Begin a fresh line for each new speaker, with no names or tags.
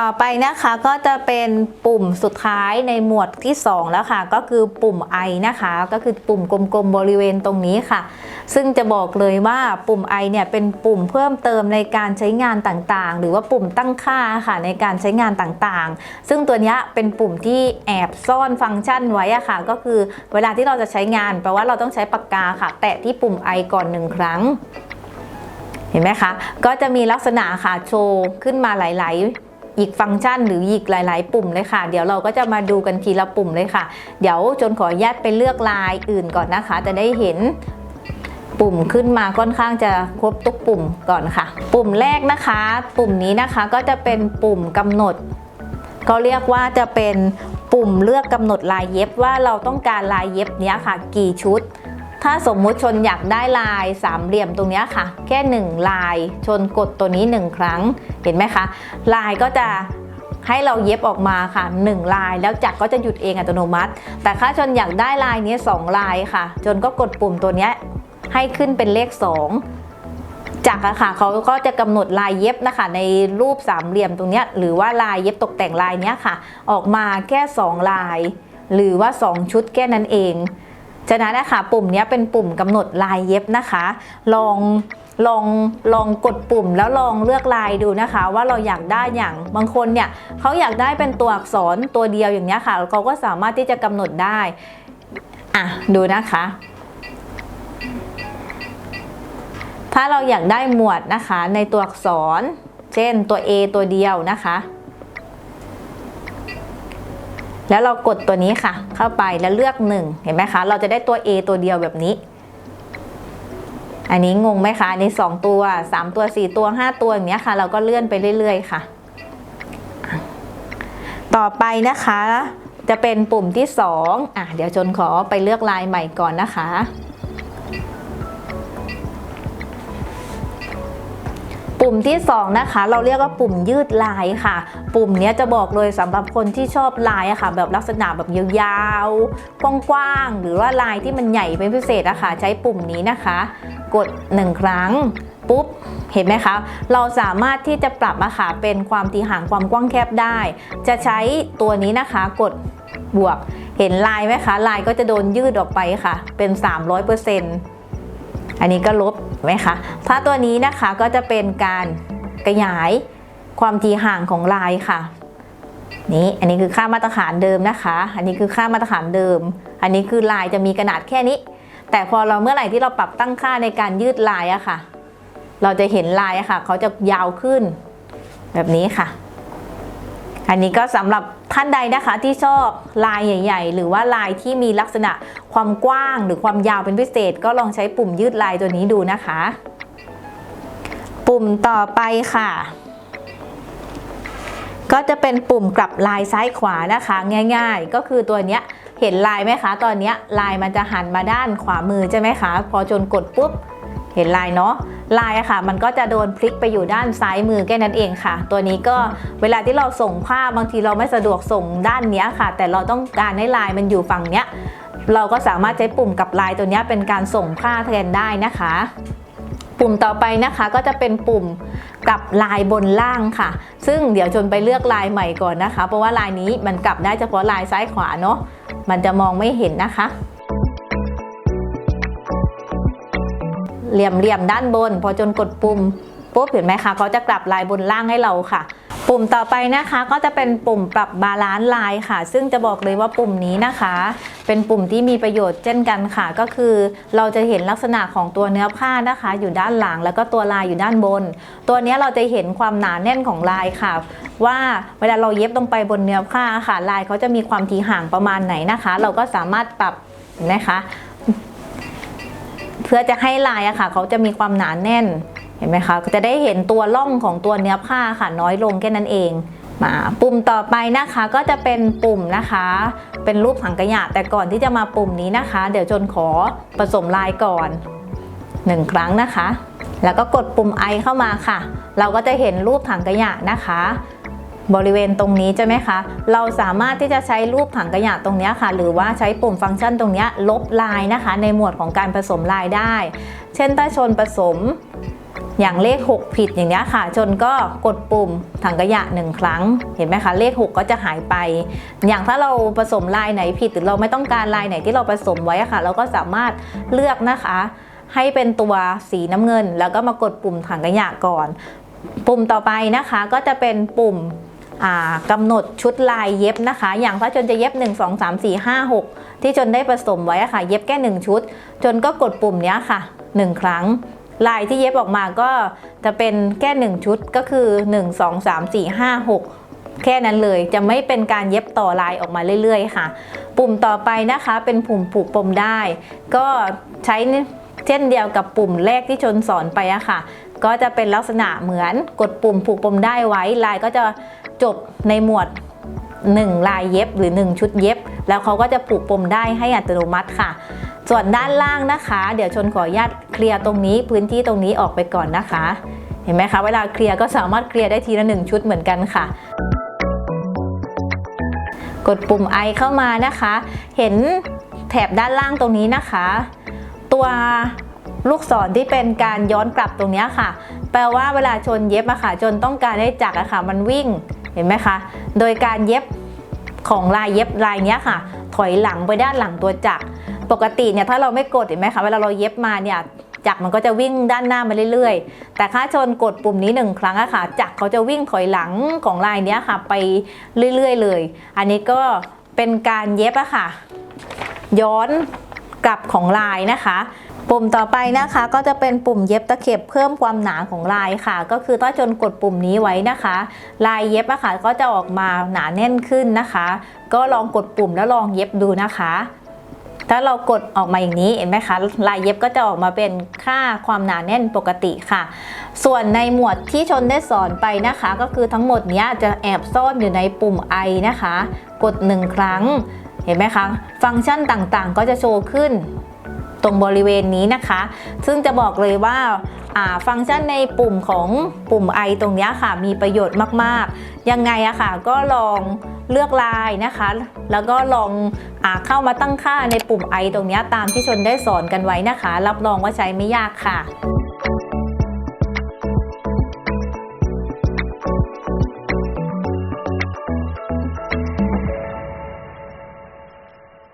ต่อไปนะคะก็จะเป็นปุ่มสุดท้ายในหมวดที่ 2 แล้วค่ะ ก็คือปุ่ม I นะคะ ก็คือปุ่มกลมๆบริเวณตรงนี้ค่ะ ซึ่งจะบอกเลยว่าปุ่ม I เนี่ยเป็นปุ่มเพิ่มเติมในการใช้งานต่างๆ หรือว่าปุ่มตั้งค่าค่ะในการใช้งานต่างๆ ซึ่งตัวนี้เป็นปุ่มที่แอบซ่อนฟังก์ชันไว้อะค่ะ ก็คือเวลาที่เราจะใช้งานแปลว่าเราต้องใช้ปากกาค่ะ แตะที่ปุ่ม I ก่อนหนึ่งครั้งเห็นไหมคะ ก็จะมีลักษณะค่ะโชว์ขึ้นมาหลาย ๆ อีกฟังก์ชันหรืออีกหลาย ๆ ปุ่มเลยค่ะ เดี๋ยวเราก็จะมาดูกันทีละปุ่มเลยค่ะ เดี๋ยวจนขออนุญาตไปเลือกลายอื่นก่อนนะคะ จะได้เห็นปุ่มขึ้นมาค่อนข้างจะครบทุกปุ่มก่อนค่ะ ปุ่มแรกนะคะ ปุ่มนี้นะคะก็จะเป็นปุ่มกำหนดก็เรียกว่าจะเป็นปุ่มเลือกกำหนดลายเย็บว่าเราต้องการลายเย็บเนี้ยค่ะ กี่ชุด ถ้าสมมุติชนอยากได้ลายสามเหลี่ยมตรงนี้ค่ะ แค่หนึ่งลายชนกดตัวนี้หนึ่งครั้งเห็นไหมคะ ลายก็จะให้เราเย็บออกมาค่ะหนึ่งลายแล้วจักรก็จะหยุดเองอัตโนมัติ แต่ถ้าชนอยากได้ลายนี้สองลายค่ะ จนก็กดปุ่มตัวนี้ให้ขึ้นเป็นเลขสองจักรอะค่ะเขาก็จะกำหนดลายเย็บนะคะ ในรูปสามเหลี่ยมตรงนี้หรือว่าลายเย็บตกแต่งลายนี้ค่ะ ออกมาแค่สองลาย หรือว่าสองชุดแค่นั้นเอง ฉะนั้นนะคะปุ่มนี้เป็นปุ่มกำหนดลายเย็บนะคะ ลองลองลองกดปุ่มแล้วลองเลือกลายดูนะคะ ว่าเราอยากได้อย่างบางคนเนี่ยเขาอยากได้เป็นตัวอักษรตัวเดียวอย่างนี้ค่ะเขาก็สามารถที่จะกำหนดได้อะดูนะคะ ถ้าเราอยากได้หมวดนะคะในตัวอักษร เช่นตัว A ตัวเดียวนะคะ แล้วเรากดตัวนี้ค่ะ เข้าไปแล้วเลือก 1 เห็นไหมคะ เราจะได้ตัว A ตัวเดียวแบบนี้ อันนี้งงไหมคะอันนี้ 2 ตัว 3 ตัว 4 ตัว 5 ตัวอย่างเนี้ยค่ะ เราก็เลื่อนไปเรื่อย ๆ ค่ะ ต่อไปนะคะ จะเป็นปุ่มที่ 2 อะ เดี๋ยวจนขอไปเลือกลายใหม่ก่อนนะคะ ปุ่มที่ 2 นะคะ เราเรียกว่าปุ่มยืดลายค่ะ ปุ่มนี้จะบอกเลยสำหรับคนที่ชอบลายอะค่ะ แบบลักษณะแบบยาวๆกว้างๆหรือว่าลายที่มันใหญ่เป็นพิเศษอะค่ะ ใช้ปุ่มนี้นะคะ กด 1 ครั้งปุ๊บเห็นไหมคะ เราสามารถที่จะปรับอะค่ะเป็นความตีห่างความกว้างแคบได้ จะใช้ตัวนี้นะคะ กดบวก เห็นลายไหมคะ ลายก็จะโดนยืดออกไปค่ะ เป็น 300% อันนี้ก็ลบไหมคะถ้าตัวนี้นะคะก็จะเป็นการขยายความทีห่างของลายค่ะนี่อันนี้คือค่ามาตรฐานเดิมนะคะ อันนี้คือค่ามาตรฐานเดิม อันนี้คือลายจะมีขนาดแค่นี้ แต่พอเราเมื่อไหร่ที่เราปรับตั้งค่าในการยืดลายอะค่ะ เราจะเห็นลายอะค่ะ เขาจะยาวขึ้น แบบนี้ค่ะ อันนี้ก็สำหรับท่านใดนะคะที่ชอบลายใหญ่ ๆ หรือว่าลายที่มีลักษณะความกว้างหรือความยาวเป็นพิเศษ ก็ลองใช้ปุ่มยืดลายตัวนี้ดูนะคะ ปุ่มต่อไปค่ะ ก็จะเป็นปุ่มกลับลายซ้ายขวานะคะ ง่าย ๆ ก็คือตัวเนี้ยเห็นลายไหมคะ ตอนเนี้ยลายมันจะหันมาด้านขวามือใช่ไหมคะ พอจนกดปุ๊บ เห็นลายเนาะลายอะค่ะ มันก็จะโดนพลิกไปอยู่ด้านซ้ายมือแค่นั้นเองค่ะ ตัวนี้ก็เวลาที่เราส่งภาพบางทีเราไม่สะดวกส่งด้านเนี้ยค่ะ แต่เราต้องการให้ลายมันอยู่ฝั่งเนี้ยเราก็สามารถใช้ปุ่มกับลายตัวนี้เป็นการส่งผ้าแทนได้นะคะ ปุ่มต่อไปนะคะก็จะเป็นปุ่มกลับลายบนล่างค่ะ ซึ่งเดี๋ยวจนไปเลือกลายใหม่ก่อนนะคะ เพราะว่าลายนี้มันกลับได้เฉพาะลายซ้ายขวาเนาะมันจะมองไม่เห็นนะคะ เหลี่ยมเหลี่ยมด้านบน พอจนกดปุ่มปุ๊บเห็นไหมคะเขาจะกลับลายบนล่างให้เราค่ะ ปุ่มต่อไปนะคะก็จะเป็นปุ่มปรับบาลานซ์ลายค่ะ ซึ่งจะบอกเลยว่าปุ่มนี้นะคะ เป็นปุ่มที่มีประโยชน์เช่นกันค่ะ ก็คือเราจะเห็นลักษณะของตัวเนื้อผ้านะคะ อยู่ด้านหลังแล้วก็ตัวลายอยู่ด้านบน ตัวนี้เราจะเห็นความหนาแน่นของลายค่ะ ว่าเวลาเราเย็บลงไปบนเนื้อผ้าค่ะ ลายเขาจะมีความทีห่างประมาณไหนนะคะ เราก็สามารถปรับนไหมคะ เพื่อจะให้ลายอะค่ะเขาจะมีความหนาแน่นเห็นไหมคะจะได้เห็นตัวล่องของตัวเนื้อผ้าค่ะน้อยลงแค่นั้นเองมาปุ่มต่อไปนะคะก็จะเป็นปุ่มนะคะ เป็นรูปถังขยะแต่ก่อนที่จะมาปุ่มนี้นะคะ เดี๋ยวจนขอผสมลายก่อนหนึ่งครั้งนะคะ แล้วก็กดปุ่ม I เข้ามาค่ะ เราก็จะเห็นรูปถังขยะนะคะ บริเวณตรงนี้ใช่ไหมคะ เราสามารถที่จะใช้รูปถังขยะตรงนี้ค่ะ หรือว่าใช้ปุ่มฟังก์ชันตรงนี้ลบลายนะคะ ในหมวดของการผสมลายได้ เช่นถ้าชนผสมอย่างเลข 6 ผิดอย่างนี้ค่ะจนก็กดปุ่มถังขยะหนึ่งครั้ง เห็นไหมคะ เลข 6 ก็จะหายไป อย่างถ้าเราผสมลายไหนผิดหรือเราไม่ต้องการลายไหนที่เราผสมไว้ค่ะ เราก็สามารถเลือกนะคะ ให้เป็นตัวสีน้ำเงิน แล้วก็มากดปุ่มถังขยะก่อน ปุ่มต่อไปนะคะก็จะเป็นปุ่ม กำหนดชุดลายเย็บนะคะ อย่างถ้าจนจะเย็บ 1 2 3 4 5 6 ที่จนได้ผสมไว้ค่ะ เย็บแค่1ชุด จนก็กดปุ่มนี้ค่ะ 1 ครั้ง ลายที่เย็บออกมาก็จะเป็นแค่1ชุดก็คือ 1 2 3 4 5 6 แค่นั้นเลยจะไม่เป็นการเย็บต่อลายออกมาเรื่อย ๆ ค่ะ ปุ่มต่อไปนะคะเป็นปุ่มผูกปมได้ ก็ใช้เช่นเดียวกับปุ่มแรกที่ชนสอนไปอะค่ะ ก็จะเป็นลักษณะเหมือนกดปุ่มผูกปมได้ไว้ลายก็จะ จบในหมวด 1 ลายเย็บหรือ 1 ชุดเย็บ แล้วเขาก็จะผูกปมได้ให้อัตโนมัติค่ะ ส่วนด้านล่างนะคะ เดี๋ยวชนขออนุญาตเคลียร์ตรงนี้พื้นที่ตรงนี้ออกไปก่อนนะคะ เห็นไหมคะ เวลาเคลียร์ก็สามารถเคลียร์ได้ทีละหนึ่งชุดเหมือนกันค่ะกดปุ่ม I เข้ามานะคะ เห็นแถบด้านล่างตรงนี้นะคะ ตัวลูกศรที่เป็นการย้อนกลับตรงนี้ค่ะ แปลว่าเวลาชนเย็บอะค่ะ จนต้องการได้จักรอะค่ะ มันวิ่ง เห็นไหมคะ โดยการเย็บของลายเย็บลายนี้ค่ะ ถอยหลังไปด้านหลังตัวจักร ปกติเนี่ยถ้าเราไม่กดเห็นไหมคะ เวลาเราเย็บมาเนี่ยจักรมันก็จะวิ่งด้านหน้ามาเรื่อยๆ แต่ถ้าชนกดปุ่มนี้หนึ่งครั้งอะค่ะ จักรเขาจะวิ่งถอยหลังของลายเนี้ยค่ะ ไปเรื่อยๆ เลย อันนี้ก็เป็นการเย็บอะค่ะ ย้อนกลับของลายนะคะ ปุ่มต่อไปนะคะก็จะเป็นปุ่มเย็บตะเข็บเพิ่มความหนาของลายค่ะ ก็คือถ้าจนกดปุ่มนี้ไว้นะคะ ลายเย็บอะค่ะก็จะออกมาหนาแน่นขึ้นนะคะ ก็ลองกดปุ่มแล้วลองเย็บดูนะคะ ถ้าเรากดออกมาอย่างนี้เห็นไหมคะลายเย็บก็จะออกมาเป็นค่าความหนาแน่นปกติค่ะ ส่วนในหมวดที่ชนได้สอนไปนะคะ ก็คือทั้งหมดนี้จะแอบซ่อนอยู่ในปุ่ม I นะคะ กด 1 ครั้ง เห็นไหมคะ ฟังก์ชันต่างๆ ก็จะโชว์ขึ้น ตรงบริเวณนี้นะคะ ซึ่งจะบอกเลยว่าาฟังก์ชันในปุ่มของปุ่ม I ตรงนี้ค่ะ มีประโยชน์มากๆ ยังไงอะค่ะ ก็ลองเลือกลายนะคะ แล้วก็ลองอเข้ามาตั้งค่าในปุ่ม I ตรงนี้ตามที่ชนได้สอนกันไว้นะคะ รับรองว่าใช้ไม่ยากค่ะ